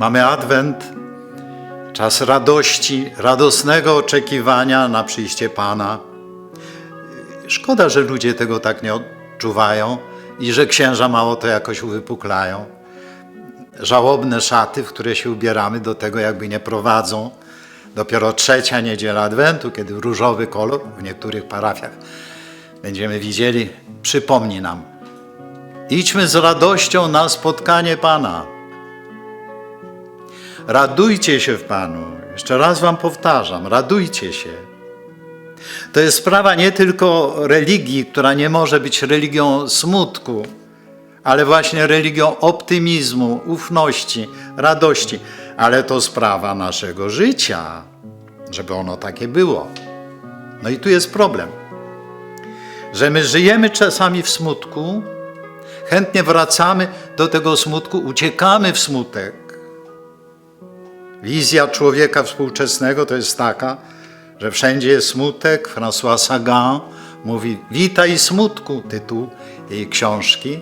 Mamy Adwent, czas radości, radosnego oczekiwania na przyjście Pana. Szkoda, że ludzie tego tak nie odczuwają i że księża mało to jakoś uwypuklają. Żałobne szaty, w które się ubieramy, do tego jakby nie prowadzą. Dopiero trzecia niedziela Adwentu, kiedy różowy kolor w niektórych parafiach będziemy widzieli, przypomni nam. Idźmy z radością na spotkanie Pana. Radujcie się w Panu. Jeszcze raz Wam powtarzam, radujcie się. To jest sprawa nie tylko religii, która nie może być religią smutku, ale właśnie religią optymizmu, ufności, radości. Ale to sprawa naszego życia, żeby ono takie było. No i tu jest problem, że my żyjemy czasami w smutku, chętnie wracamy do tego smutku, uciekamy w smutek. Wizja człowieka współczesnego to jest taka, że wszędzie jest smutek. François Sagan mówi Witaj smutku, tytuł jej książki.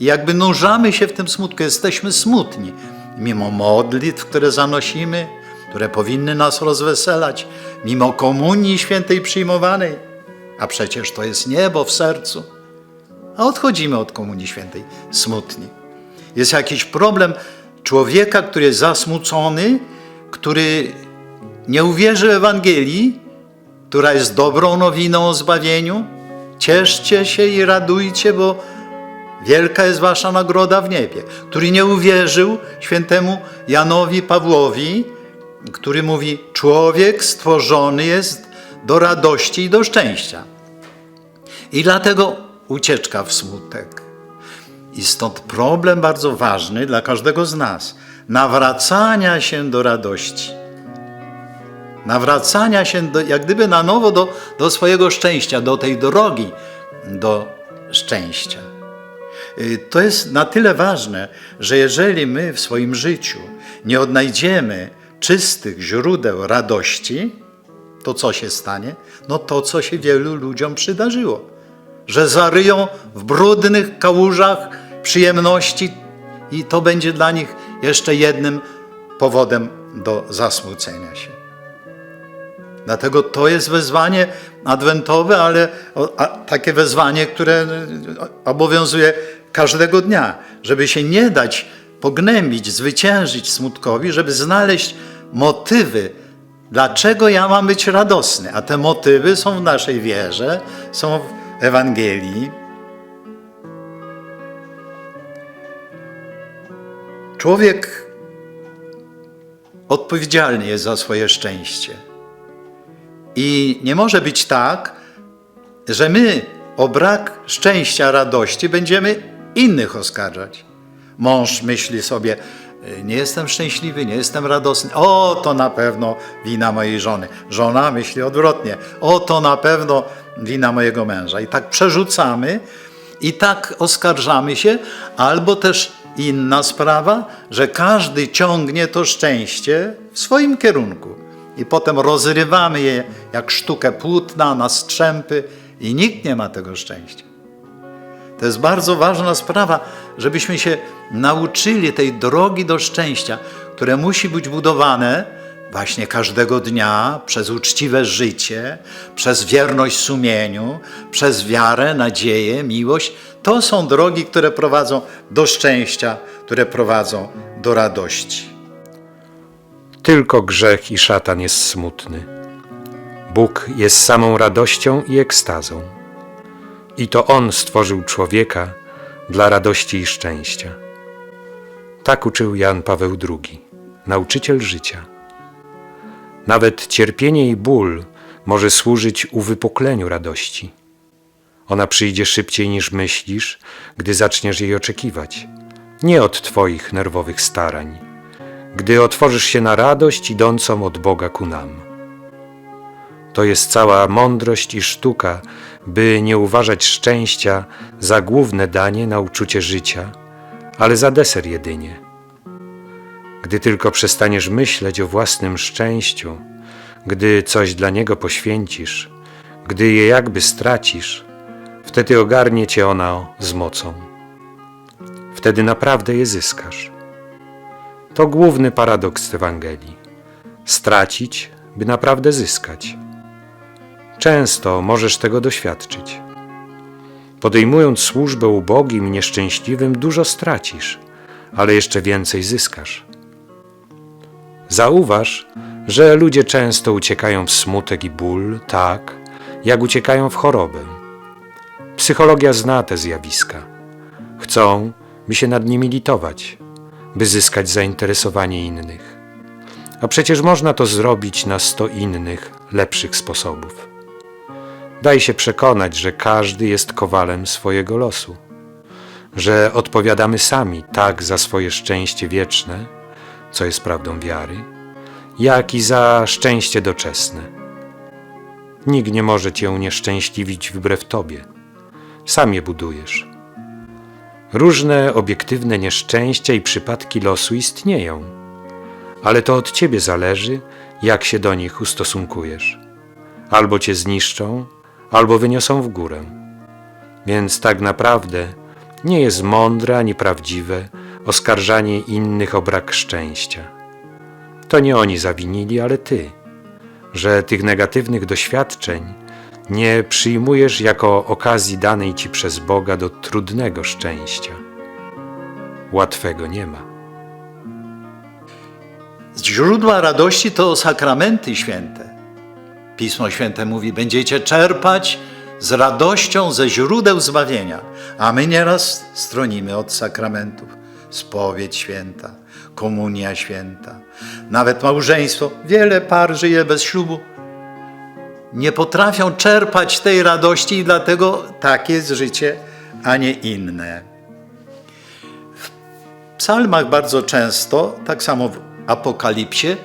I jakby nurzamy się w tym smutku, jesteśmy smutni. Mimo modlitw, które zanosimy, które powinny nas rozweselać, mimo komunii świętej przyjmowanej, a przecież to jest niebo w sercu. A odchodzimy od komunii świętej smutni. Jest jakiś problem człowieka, który jest zasmucony, który nie uwierzy w Ewangelii, która jest dobrą nowiną o zbawieniu. Cieszcie się i radujcie, bo wielka jest wasza nagroda w niebie. Który nie uwierzył świętemu Janowi Pawłowi, który mówi: Człowiek stworzony jest do radości i do szczęścia. I dlatego ucieczka w smutek. I stąd problem bardzo ważny dla każdego z nas nawracania się do radości. Nawracania się do, jak gdyby na nowo do, do swojego szczęścia, do tej drogi do szczęścia. Y, To jest na tyle ważne, że jeżeli my w swoim życiu nie odnajdziemy czystych źródeł radości, to co się stanie? No to, co się wielu ludziom przydarzyło. Że zaryją w brudnych kałużach przyjemności i to będzie dla nich jeszcze jednym powodem do zasmucenia się. Dlatego to jest wezwanie adwentowe, ale takie wezwanie, które e, obowiązuje każdego dnia, żeby się nie dać pognębić, zwyciężyć smutkowi, żeby znaleźć motywy, dlaczego ja mam być radosny. A te motywy są w naszej wierze, są w Ewangelii. Człowiek odpowiedzialny jest za swoje szczęście. I nie może być tak, że my o brak szczęścia, radości będziemy innych oskarżać. Mąż myśli sobie, "Y, nie jestem szczęśliwy, nie jestem radosny. O, to na pewno wina mojej żony. Żona myśli odwrotnie. O, to na pewno wina mojego męża. I tak przerzucamy i tak oskarżamy się, albo też inna sprawa, że każdy ciągnie to szczęście w swoim kierunku i potem rozrywamy je jak sztukę płótna na strzępy i nikt nie ma tego szczęścia. To jest bardzo ważna sprawa, żebyśmy się nauczyli tej drogi do szczęścia, które musi być budowane właśnie każdego dnia przez uczciwe życie, przez wierność sumieniu, przez wiarę, nadzieję, miłość. To są drogi, które prowadzą do szczęścia, które prowadzą do radości. Tylko grzech i szatan jest smutny. Bóg jest samą radością i ekstazą. I to On stworzył człowieka dla radości i szczęścia. Tak uczył Jan Paweł II, nauczyciel życia. Nawet cierpienie i ból może służyć uwypukleniu radości. Ona przyjdzie szybciej niż myślisz, gdy zaczniesz jej oczekiwać, nie od Twoich nerwowych starań gdy otworzysz się na radość idącą od Boga ku nam. To jest cała mądrość i sztuka, by nie uważać szczęścia za główne danie na uczucie życia, ale za deser jedynie. Gdy tylko przestaniesz myśleć o własnym szczęściu, gdy coś dla niego poświęcisz, gdy je jakby stracisz, wtedy ogarnie cię ona z mocą. Wtedy naprawdę je zyskasz. To główny paradoks Ewangelii. Stracić, by naprawdę zyskać. Często możesz tego doświadczyć. Podejmując służbę ubogim nieszczęśliwym, dużo stracisz, ale jeszcze więcej zyskasz. Zauważ, że ludzie często uciekają w smutek i ból, tak jak uciekają w chorobę. Psychologia zna te zjawiska. Chcą, by się nad nimi litować, by zyskać zainteresowanie innych. A przecież można to zrobić na sto innych, lepszych sposobów. Daj się przekonać, że każdy jest kowalem swojego losu, że odpowiadamy sami tak za swoje szczęście wieczne, co jest prawdą wiary, jak i za szczęście doczesne. Nikt nie może cię unieszczęśliwić wbrew tobie. Sam je budujesz. Różne obiektywne nieszczęścia i przypadki losu istnieją, ale to od ciebie zależy, jak się do nich ustosunkujesz. Albo cię zniszczą, albo wyniosą w górę. Więc tak naprawdę nie jest mądre ani prawdziwe oskarżanie innych o brak szczęścia. To nie oni zawinili, ale ty, że tych negatywnych doświadczeń nie przyjmujesz jako okazji danej ci przez Boga do trudnego szczęścia. Łatwego nie ma. Źródła radości to sakramenty święte. Pismo Święte mówi: Będziecie czerpać z radością ze źródeł zbawienia, a my nieraz stronimy od sakramentów. Spowiedź święta, komunia święta, nawet małżeństwo. Wiele par żyje bez ślubu. Nie potrafią czerpać tej radości i dlatego takie jest życie, a nie inne. W psalmach bardzo często, tak samo w Apokalipsie,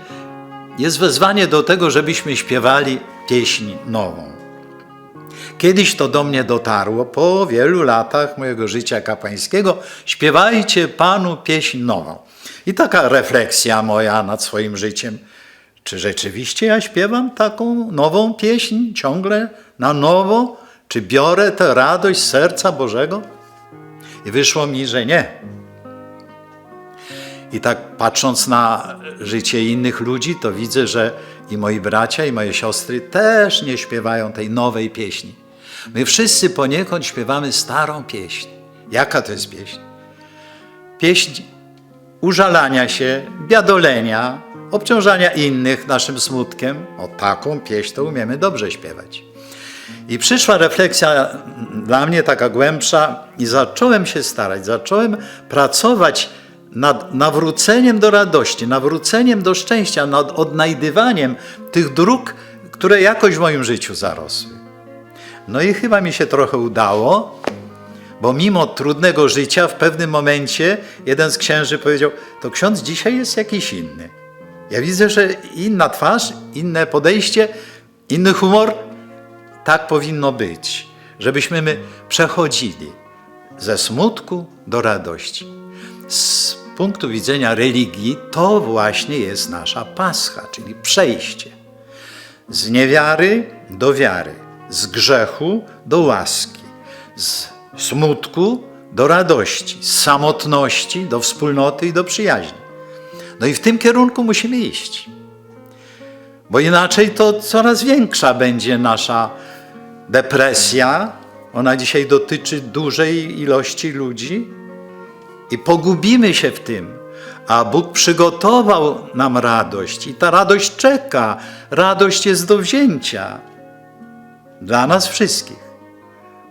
jest wezwanie do tego, żebyśmy śpiewali pieśń nową. Kiedyś to do mnie dotarło, po wielu latach mojego życia kapłańskiego, śpiewajcie Panu pieśń nową. I taka refleksja moja nad swoim życiem, czy rzeczywiście ja śpiewam taką nową pieśń ciągle na nowo? Czy biorę tę radość z serca Bożego? I wyszło mi, że nie. I tak patrząc na życie innych ludzi, to widzę, że i moi bracia, i moje siostry też nie śpiewają tej nowej pieśni. My wszyscy poniekąd śpiewamy starą pieśń. Jaka to jest pieśń? Pieśń użalania się, biadolenia, obciążania innych naszym smutkiem. O taką pieśń to umiemy dobrze śpiewać. I przyszła refleksja dla mnie taka głębsza i zacząłem się starać, zacząłem pracować nad nawróceniem do radości, nawróceniem do szczęścia, nad odnajdywaniem tych dróg, które jakoś w moim życiu zarosły. No i chyba mi się trochę udało, bo mimo trudnego życia w pewnym momencie jeden z księży powiedział, to ksiądz dzisiaj jest jakiś inny. Ja widzę, że inna twarz, inne podejście, inny humor. Tak powinno być, żebyśmy my przechodzili ze smutku do radości. Z punktu widzenia religii to właśnie jest nasza pascha, czyli przejście z niewiary do wiary, z grzechu do łaski, z smutku do radości, z samotności do wspólnoty i do przyjaźni. No i w tym kierunku musimy iść. Bo inaczej to coraz większa będzie nasza depresja. Ona dzisiaj dotyczy dużej ilości ludzi i pogubimy się w tym. A Bóg przygotował nam radość i ta radość czeka. Radość jest do wzięcia dla nas wszystkich.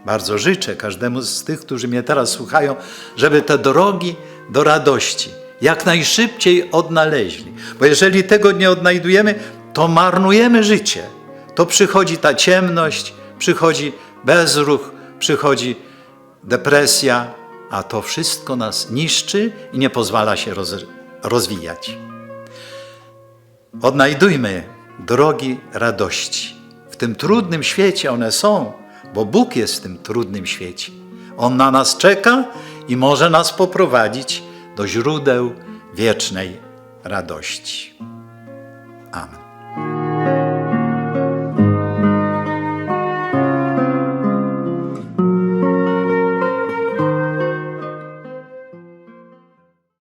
Bardzo życzę każdemu z tych, którzy mnie teraz słuchają, żeby te drogi do radości jak najszybciej odnaleźli. Bo jeżeli tego nie odnajdujemy, to marnujemy życie. To przychodzi ta ciemność, przychodzi bezruch, przychodzi depresja, a to wszystko nas niszczy i nie pozwala się roz, rozwijać. Odnajdujmy drogi radości. W tym trudnym świecie one są, bo Bóg jest w tym trudnym świecie. On na nas czeka i może nas poprowadzić do źródeł wiecznej radości. Amen.